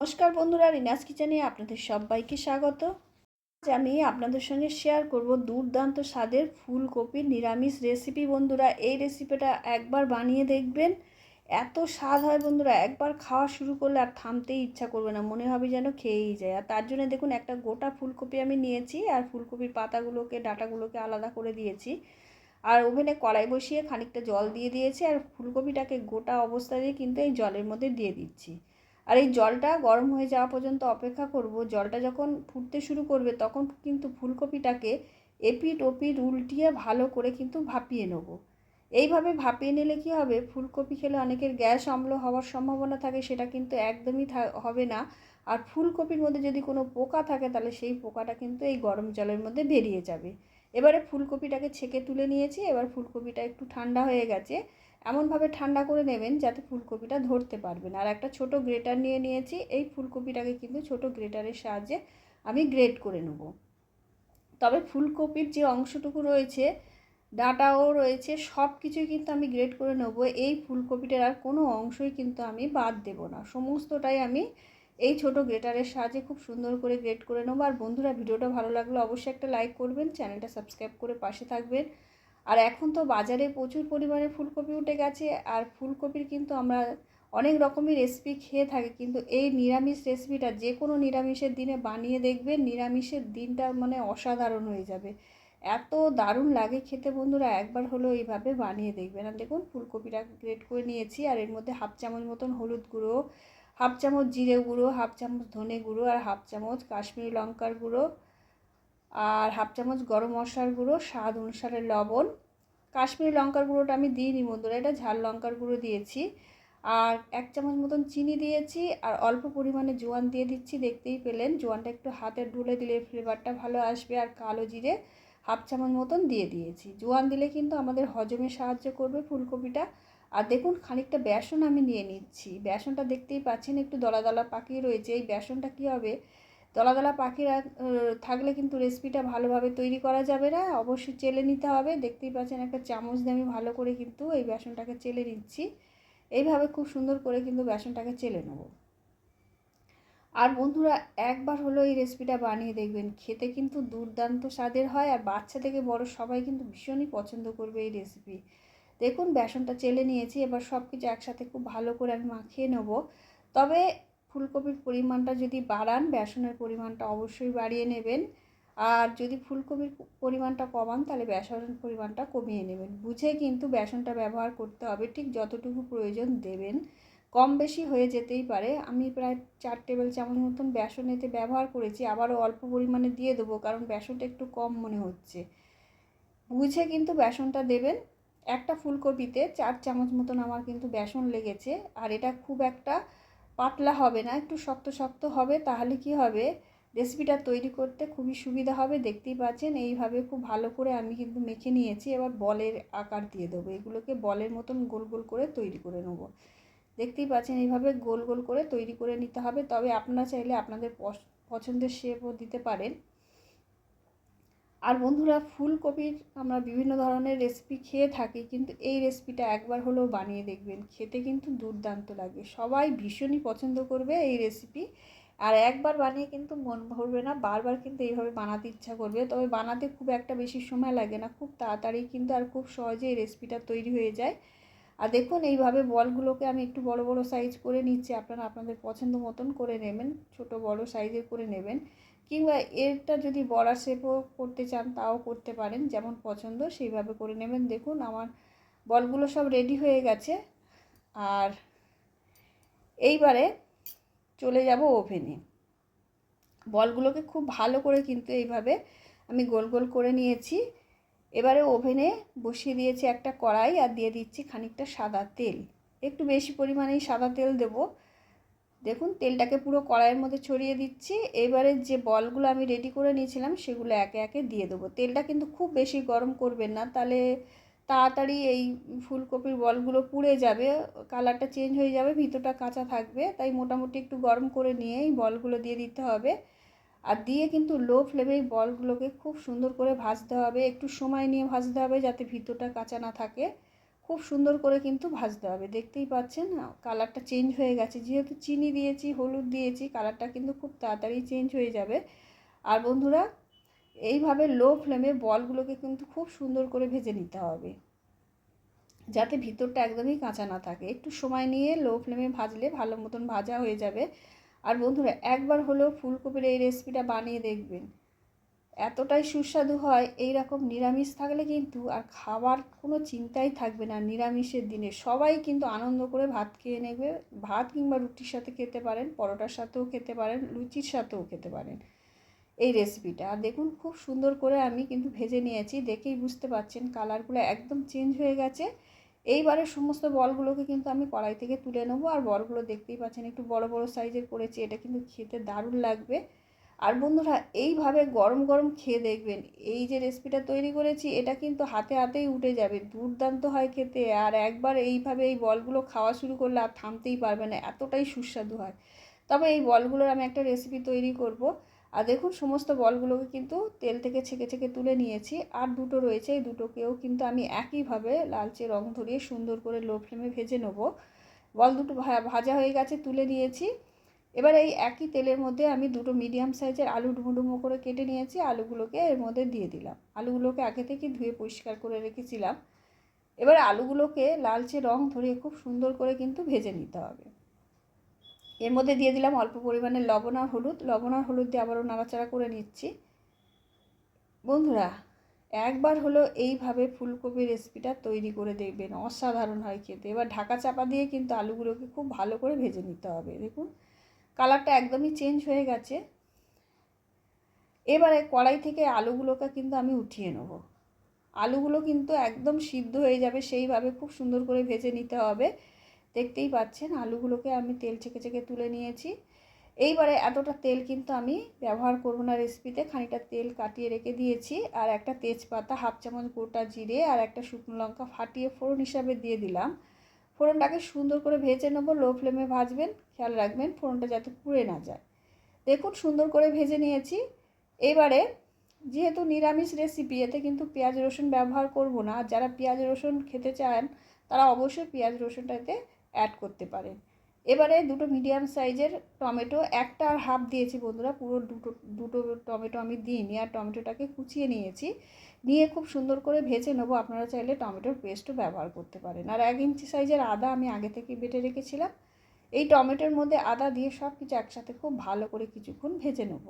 নমস্কার বন্ধুরা, রিনাস কিচেনে আপনাদের সবাইকে স্বাগত। আজ আমি আপনাদের সঙ্গে শেয়ার করব দুর্দান্ত স্বাদের ফুলকপির নিরামিষ রেসিপি বন্ধুরা, এই রেসিপিটা একবার বানিয়ে দেখবেন, এত স্বাদ হয় বন্ধুরা, একবার খাওয়া শুরু করলে আর থামতেই ইচ্ছা করবে না, মনে হবে যেন খেয়েই যায়। আর তার জন্য দেখুন, একটা গোটা ফুলকপি আমি নিয়েছি, আর ফুলকপির পাতাগুলোকে, ডাটাগুলোকে আলাদা করে দিয়েছি। আর ওভেনে কড়াই বসিয়ে খানিকটা জল দিয়ে দিয়েছি, আর ফুলকপিটাকে গোটা অবস্থা দিয়ে কিন্তু এই জলের মধ্যে দিয়ে দিচ্ছি। আর এই জলটা গরম হয়ে যাওয়া পর্যন্ত অপেক্ষা করব। জলটা যখন ফুটতে শুরু করবে, তখন কিন্তু ফুলকপিটাকে এপিট ওপিট উল্টিয়ে ভালো করে কিন্তু ভাপিয়ে নেব। এইভাবে ভাপিয়ে নিলে কি হবে? ফুলকপি খেলে অনেকের গ্যাস অম্ল হওয়ার সম্ভাবনা থাকে, সেটা কিন্তু একদমই হবে না। আর ফুলকপির মধ্যে যদি কোনো পোকা থাকে, তাহলে সেই পোকাটা কিন্তু এই গরম জলের মধ্যে বেরিয়ে যাবে। এবারে ফুলকপিটাকে ছেঁকে তুলে নিয়েছি, এবার ফুলকপিটা একটু ঠান্ডা হয়ে গেছে। এমনভাবে ঠান্ডা করে নেবেন যাতে ফুলকপিটা ধরতে পারবেন। আর একটা ছোট গ্রেটার নিয়ে নিয়েছি। এই ফুলকপিটাকে কিন্তু ছোট গ্রেটারের সাহায্যে আমি গ্রেট করে নেব। তবে ফুলকপির যে অংশটুকু রয়েছে, ডাটাও রয়েছে সব কিছুই কিন্তু আমি গ্রেট করে নেব। এই ফুলকপিটার আর কোনো অংশই কিন্তু আমি বাদ দেব না। সমস্তটাই আমি এই ছোট গ্রেটারের সাহায্যে খুব সুন্দর করে গ্রেট করে নেব। আর বন্ধুরা, ভিডিওটা ভালো লাগলে অবশ্যই একটা লাইক করবেন, চ্যানেলটা সাবস্ক্রাইব করে পাশে থাকবেন। আর এখন তো বাজারে প্রচুর পরিমাণে ফুলকপি উঠে গেছে, আর ফুলকপির কিন্তু আমরা অনেক রকমের রেসিপি খেয়ে থাকি, কিন্তু এই নিরামিষ রেসিপিটা যে কোনো নিরামিষের দিনে বানিয়ে দেখবেন, নিরামিষের দিনটা মানে অসাধারণ হয়ে যাবে। এত দারুণ লাগে খেতে বন্ধুরা, একবার হলো এইভাবে বানিয়ে দেখবেন। আর দেখুন, ফুলকপিটা গ্রেট করে নিয়েছি, আর এর মধ্যে হাফ চামচ মতন হলুদ গুঁড়ো, হাফ চামচ জিরে গুঁড়ো, হাফ চামচ ধনে গুঁড়ো, আর হাফ চামচ কাশ্মীরি লঙ্কার গুঁড়ো আর হাফ চামচ গরম মশলার গুঁড়ো, স্বাদ অনুসারে লবণ। কাশ্মীরি লঙ্কার গুঁড়োটা আমি দিইনি বন্ধুরা এটা ঝাল লঙ্কার গুঁড়ো দিয়েছি। আর এক চামচ মতন চিনি দিয়েছি, আর অল্প পরিমাণে জোয়ান দিয়ে দিচ্ছি, দেখতেই পেলেন। জোয়ানটা একটু হাতে ঢুলে দিলে ফ্লেভারটা ভালো আসবে, আর কালো জিরে হাফ চামচ মতন দিয়ে দিয়েছি। জোয়ান দিলে কিন্তু আমাদের হজমে সাহায্য করবে ফুলকপিটা। আর দেখুন, খানিকটা বেসন আমি নিয়ে নিচ্ছি। বেসনটা দেখতেই পাচ্ছেন, একটু দলা দলা পাকিয়ে রয়েছে। এই বেসনটা কী হবে? দলা দলা পাখি থাকলে কিন্তু রেসিপিটা ভালোভাবে তৈরি করা যাবে না। অবশ্যই চেলে নিতে হবে। দেখতেই পাচ্ছেন একটা চামচ দিয়ে আমি ভালো করে কিন্তু এই বেসনটাকে চেলে নিচ্ছি। এইভাবে খুব সুন্দর করে কিন্তু বেসনটাকে চেলে নেব। আর বন্ধুরা, একবার হলো এই রেসিপিটা বানিয়ে দেখবেন। খেতে কিন্তু দুর্দান্ত স্বাদের হয় আর বাচ্চা থেকে বড় সবাই কিন্তু ভীষণই পছন্দ করবে এই রেসিপি দেখুন, বেসনটা চেলে নিয়েছি। এবার সব কিছু একসাথে খুব ভালো করে আমি মাখিয়ে নেব। তবে ফুলকপির পরিমাণটা যদি বাড়ান, বেসনের পরিমাণটা অবশ্যই বাড়িয়ে নেবেন। আর যদি ফুলকপির পরিমাণটা কমান, তাহলে বেসনের পরিমাণটা কমিয়ে নেবেন। বুঝে কিন্তু বেসনটা ব্যবহার করতে হবে, ঠিক যতটুকু প্রয়োজন দেবেন। কম বেশি হয়ে যেতেই পারে। আমি প্রায় চার টেবিল চামচ মতন বেসন এতে ব্যবহার করেছি, আবারও অল্প পরিমাণে দিয়ে দেবো, কারণ বেসনটা একটু কম মনে হচ্ছে। বুঝে কিন্তু বেসনটা দেবেন। একটা ফুলকপিতে চার চামচ মতন আমার কিন্তু বেসন লেগেছে, আর এটা খুব একটা পাতলা হবে না, একটু শক্ত শক্ত হবে, তাহলে কি হবে? রেসিপিটা তৈরি করতে খুবই সুবিধা হবে, দেখতেই পাচ্ছেন, এইভাবে খুব ভালো করে আমি কিন্তু মেখে নিয়েছি, এবার বলের আকার দিয়ে দেবো, এগুলোকে বলের মতন গোল গোল করে তৈরি করে নেব। দেখতেই পাচ্ছেন, এইভাবে গোল গোল করে তৈরি করে নিতে হবে, তবে আপনারা চাইলে আপনাদের পছন্দের শেপও দিতে পারেন। আর বন্ধুরা ফুলকপির আমরা বিভিন্ন ধরনের রেসিপি খেয়ে থাকি, কিন্তু এই রেসিপিটা একবার হলেও বানিয়ে দেখবেন। খেতে কিন্তু দুর্দান্ত লাগে। সবাই ভীষণই পছন্দ করবে এই রেসিপি আর একবার বানিয়ে কিন্তু মন ভরবে না, বারবার কিন্তু এইভাবে বানাতে ইচ্ছা করবে। তবে বানাতে খুব একটা বেশি সময় লাগে না, খুব তাড়াতাড়ি কিন্তু আর খুব সহজে এই রেসিপিটা তৈরি হয়ে যায়। আর দেখুন, এইভাবে বলগুলোকে আমি একটু বড় বড় সাইজ করে নিচ্ছি। আপনারা আপনাদের পছন্দ মতন করে নেবেন, ছোট, বড় সাইজের করে নেবেন। কিংবা এরটা যদি বড়া শেপও করতে চান, তাও করতে পারেন। যেমন পছন্দ, সেইভাবে করে নেবেন। দেখুন, আমার বলগুলো সব রেডি হয়ে গেছে। আর এইবারে চলে যাব ওভেনে। বলগুলোকে খুব ভালো করে কিন্তু এইভাবে আমি গোল গোল করে নিয়েছি। এবারে ওভেনে বসিয়ে দিয়েছি একটা কড়াই আর দিয়ে দিচ্ছি খানিকটা সাদা তেল। একটু বেশি পরিমাণেই সাদা তেল দেবো। দেখুন, তেলটাকে পুরো কড়াইয়ের মধ্যে ছড়িয়ে দিচ্ছি। এবারে যে বলগুলো আমি রেডি করে নিয়েছিলাম, সেগুলো একে একে দিয়ে দেবো। তেলটা কিন্তু খুব বেশি গরম করবেন না, তাহলে তাড়াতাড়ি এই ফুলকপির বলগুলো পুড়ে যাবে কালারটা চেঞ্জ হয়ে যাবে, ভিতরটা কাঁচা থাকবে। তাই মোটামুটি একটু গরম করে নিয়ে এই বলগুলো দিয়ে দিতে হবে। আর দিয়ে কিন্তু লো ফ্লেমে এই বলগুলোকে খুব সুন্দর করে ভাজতে হবে। একটু সময় নিয়ে ভাজতে হবে যাতে ভিতরটা কাঁচা না থাকে। খুব সুন্দর করে কিন্তু ভাজতে হবে। দেখতেই পাচ্ছেন কালারটা চেঞ্জ হয়ে গেছে। যেহেতু চিনি দিয়েছি, হলুদ দিয়েছি, কালারটা কিন্তু খুব তাড়াতাড়ি চেঞ্জ হয়ে যাবে। আর বন্ধুরা, এইভাবে লো ফ্লেমে বলগুলোকে কিন্তু খুব সুন্দর করে ভেজে নিতে হবে। যাতে ভিতরটা একদমই কাঁচা না থাকে। একটু সময় নিয়ে লো ফ্লেমে ভাজলে ভালো মতন ভাজা হয়ে যাবে। আর বন্ধুরা, একবার হলেও ফুলকপির এই রেসিপিটা বানিয়ে দেখবেন। এতটাই সুস্বাদু হয় এই রকম নিরামিষ থাকলে কিন্তু আর খাবার কোনো চিন্তাই থাকবে না নিরামিষের দিনে। সবাই কিন্তু আনন্দ করে ভাত খেয়ে নেবে, ভাত কিংবা রুটির সাথে খেতে পারেন, পরোটার সাথেও খেতে পারেন, লুচির সাথেও খেতে পারেন। এই রেসিপিটা আর দেখুন, খুব সুন্দর করে আমি কিন্তু ভেজে নিয়েছি, দেখেই বুঝতে পারছেন কালারগুলো একদম চেঞ্জ হয়ে গেছে। এইবারে সমস্ত বলগুলোকে কিন্তু আমি কড়াই থেকে তুলে নেব, আর বলগুলো দেখতেই পাচ্ছেন একটু বড় বড় সাইজের করেছি, এটা কিন্তু খেতে দারুণ লাগবে। আর বন্ধুরা, এইভাবে গরম গরম খেয়ে দেখবেন, এই যে রেসিপিটা তৈরি করেছি, এটা কিন্তু হাতে হাতেই উঠে যাবে, দুর্দান্ত হয় খেতে। আর একবার এইভাবে এই বলগুলো খাওয়া শুরু করলে আর থামতেই পারবে না, এতটাই সুস্বাদু হয়। তবে এই বলগুলোর আমি একটা রেসিপি তৈরি করব। আর দেখুন, সমস্ত বলগুলোকে কিন্তু তেল থেকে ছেঁকে ছেঁকে তুলে নিয়েছি। আর দুটো রয়েছে, এই দুটোকেও কিন্তু আমি একইভাবে লালচে রং ধরিয়ে সুন্দর করে লো ফ্লেমে ভেজে নেব। বল দুটো ভাজা হয়ে গেছে, তুলে নিয়েছি। এবার এই একই তেলের মধ্যে আমি দুটো মিডিয়াম সাইজের আলু ডুমো করে কেটে নিয়েছি, আলুগুলোকে এর মধ্যে দিয়ে দিলাম। আলুগুলোকে আগে থেকে ধুয়ে পরিষ্কার করে রেখেছিলাম। এবার আলুগুলোকে লালচে রং ধরিয়ে খুব সুন্দর করে কিন্তু ভেজে নিতে হবে। এর মধ্যে দিয়ে দিলাম অল্প পরিমাণে লবণ আর হলুদ। লবণ আর হলুদ দিয়ে আবারও নাড়াচাড়া করে নিচ্ছি। বন্ধুরা, একবার হলো এইভাবে ফুলকপি রেসিপিটা তৈরি করে দেখবেন। অসাধারণ হয় খেতে। এবার ঢাকা চাপা দিয়ে কিন্তু আলুগুলোকে খুব ভালো করে ভেজে নিতে হবে। দেখুন কালারটা একদমই চেঞ্জ হয়ে গেছে। এবারে কড়াই থেকে আলুগুলোকে কিন্তু আমি উঠিয়ে নেব। আলুগুলো কিন্তু একদম সিদ্ধ হয়ে যাবে, সেইভাবে খুব সুন্দর করে ভেজে নিতে হবে। দেখতেই পাচ্ছেন, আলুগুলোকে আমি তেল ছেঁকে ছেঁকে তুলে নিয়েছি। এইবারে এতটা তেল কিন্তু আমি ব্যবহার করব না রেসিপিতে, খানিকটা তেল কাটিয়ে রেখে দিয়েছি। আর একটা তেজপাতা, হাফ চামচ গোটা জিরে আর একটা শুকনো লঙ্কা ফাটিয়ে ফোড়ন হিসাবে দিয়ে দিলাম। ফোড়নটাকে সুন্দর করে ভেজে নেব লো ফ্লেমে ভাজবেন, খেয়াল রাখবেন ফোড়নটা যাতে পুড়ে না যায়। দেখুন, সুন্দর করে ভেজে নিয়েছি। এবারে যেহেতু নিরামিষ রেসিপি এতে কিন্তু পেঁয়াজ রসুন ব্যবহার করব না। যারা পেঁয়াজ রসুন খেতে চান, তারা অবশ্যই পেঁয়াজ রসুনটাতে অ্যাড করতে পারেন। এবারে দুটো মিডিয়াম সাইজের টমেটো, একটা আর হাফ দিয়েছি বন্ধুরা, পুরো দুটো দুটো টমেটো আমি দিইনি আর টমেটোটাকে কুচিয়ে নিয়েছি। নিয়ে খুব সুন্দর করে ভেজে নেব, আপনারা চাইলে টমেটোর পেস্টও ব্যবহার করতে পারেন। আর এক ইঞ্চি সাইজের আদা আমি আগে থেকে বেটে রেখেছিলাম। এই টমেটোর মধ্যে আদা দিয়ে সব কিছু একসাথে খুব ভালো করে কিছুক্ষণ ভেজে নেব।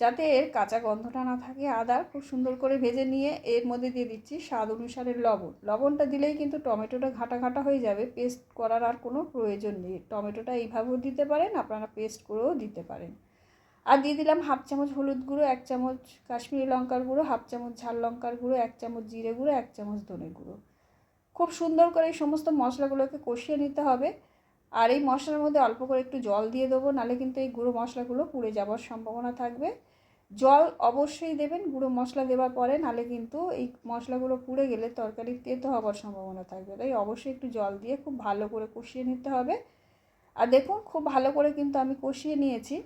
যাতে এর কাঁচা গন্ধটা না থাকে, আদা খুব সুন্দর করে ভেজে নিয়ে এর মধ্যে দিয়ে দিচ্ছি স্বাদ অনুসারে লবণ। লবণটা দিলেই কিন্তু টমেটোটা ঘাটা ঘাটা হয়ে যাবে, পেস্ট করার আর কোনো প্রয়োজন নেই। টমেটোটা এইভাবেও দিতে পারেন, আপনারা পেস্ট করেও দিতে পারেন। আর দিয়ে দিলাম হাফ চামচ হলুদ গুঁড়ো, এক চামচ কাশ্মীরি লঙ্কার গুঁড়ো, হাফ চামচ ঝাল লঙ্কার গুঁড়ো, এক চামচ জিরে গুঁড়ো, এক চামচ ধনে গুঁড়ো। খুব সুন্দর করে এই সমস্ত মশলাগুলোকে কষিয়ে নিতে হবে। আর এই মশলার মধ্যে অল্প করে একটু জল দিয়ে দেবো, নাহলে কিন্তু এই গুঁড়ো মশলাগুলো পুড়ে যাওয়ার সম্ভাবনা থাকবে। জল অবশ্যই দেবেন, গুঁড়ো মশলা দেওয়ার পরে, নাহলে কিন্তু এই মশলাগুলো পুড়ে গেলে তরকারি তেতো হওয়ার সম্ভাবনা থাকবে। তাই অবশ্যই একটু জল দিয়ে খুব ভালো করে কষিয়ে নিতে হবে। আর দেখুন, খুব ভালো করে কিন্তু আমি কষিয়ে নিয়েছি।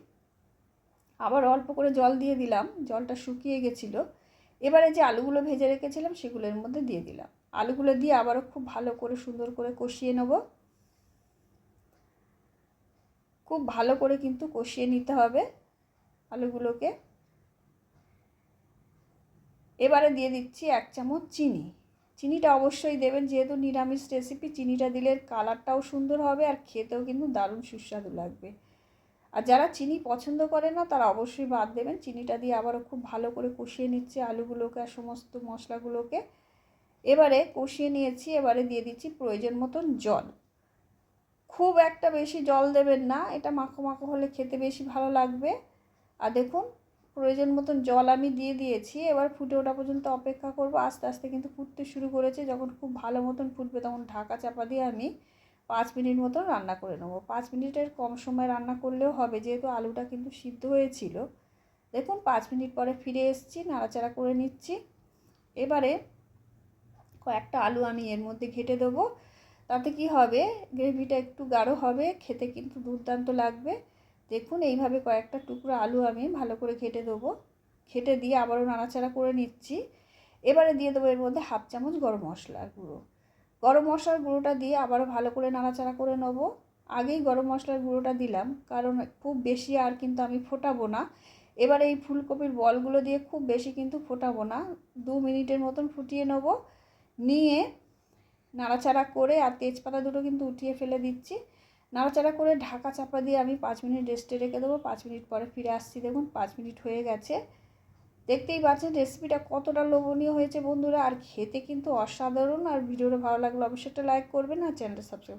আবার অল্প করে জল দিয়ে দিলাম, জলটা শুকিয়ে গেছিল। এবারে যে আলুগুলো ভেজে রেখেছিলাম, সেগুলোর মধ্যে দিয়ে দিলাম। আলুগুলো দিয়ে আবারও খুব ভালো করে সুন্দর করে কষিয়ে নেব। খুব ভালো করে কিন্তু কষিয়ে নিতে হবে আলুগুলোকে। এবারে দিয়ে দিচ্ছি এক চামচ চিনি। চিনিটা অবশ্যই দেবেন, যেহেতু নিরামিষ রেসিপি চিনিটা দিলে কালারটাও সুন্দর হবে আর খেতেও কিন্তু দারুণ সুস্বাদু লাগবে। আর যারা চিনি পছন্দ করে না, তারা অবশ্যই বাদ দেবেন। চিনিটা দিয়ে আবারও খুব ভালো করে কষিয়ে নিচ্ছে আলুগুলোকে আর সমস্ত মশলাগুলোকে। এবারে কষিয়ে নিয়েছি, এবারে দিয়ে দিচ্ছি প্রয়োজন মতন জল। খুব একটা বেশি জল দেবেন না, এটা মাখো মাখো হলে খেতে বেশি ভালো লাগবে। আর দেখুন, প্রয়োজন মতন জল আমি দিয়ে দিয়েছি, এবার ফুটে ওঠা পর্যন্ত অপেক্ষা করব। আস্তে আস্তে কিন্তু ফুটতে শুরু করেছে, যখন খুব ভালো মতন ফুটবে তখন ঢাকা চাপা দিয়ে আমি পাঁচ মিনিট মতন রান্না করে নেব। পাঁচ মিনিটের কম সময় রান্না করলেও হবে, যেহেতু আলুটা কিন্তু সিদ্ধ হয়েছিল। দেখুন, পাঁচ মিনিট পরে ফিরে এসেছি, নাড়াচাড়া করে নিচ্ছি। এবারে কয়েকটা আলু আমি এর মধ্যে ঘেটে দেবো। তাতে কি হবে? গ্রেভিটা একটু গাঢ় হবে, খেতে কিন্তু দুর্দান্ত লাগবে। দেখুন, এইভাবে কয়েকটা টুকরো আলু আমি ভালো করে ঘেটে দেবো। ঘেটে দিয়ে আবারও নাড়াচাড়া করে নিচ্ছি। এবারে দিয়ে দেবো এর মধ্যে হাফ চামচ গরম মশলার গুঁড়ো। গরম মশলার গুঁড়োটা দিয়ে আবারও ভালো করে নাড়াচাড়া করে নেব। আগেই গরম মশলার গুঁড়োটা দিলাম, কারণ খুব বেশি আর কিন্তু আমি ফোটাবো না। এবার এই ফুলকপির বলগুলো দিয়ে খুব বেশি কিন্তু ফোটাবো না। দু মিনিটের মতন ফুটিয়ে নেব। নিয়ে নাড়াচাড়া করে আর তেজপাতা দুটো কিন্তু উঠিয়ে ফেলে দিচ্ছি। নাড়াচাড়া করে ঢাকা চাপা দিয়ে আমি পাঁচ মিনিট রেস্টে রেখে দেবো। পাঁচ মিনিট পরে ফিরে আসছি, দেখুন পাঁচ মিনিট হয়ে গেছে। দেখতেই পাচ্ছেন রেসিপিটা কতটা লোভনীয় হয়েছে বন্ধুরা। আর খেতে কিন্তু অসাধারণ। আর ভিডিওটা ভালো লাগলে অবশ্যই একটা লাইক করবেন আর চ্যানেলটা সাবস্ক্রাইব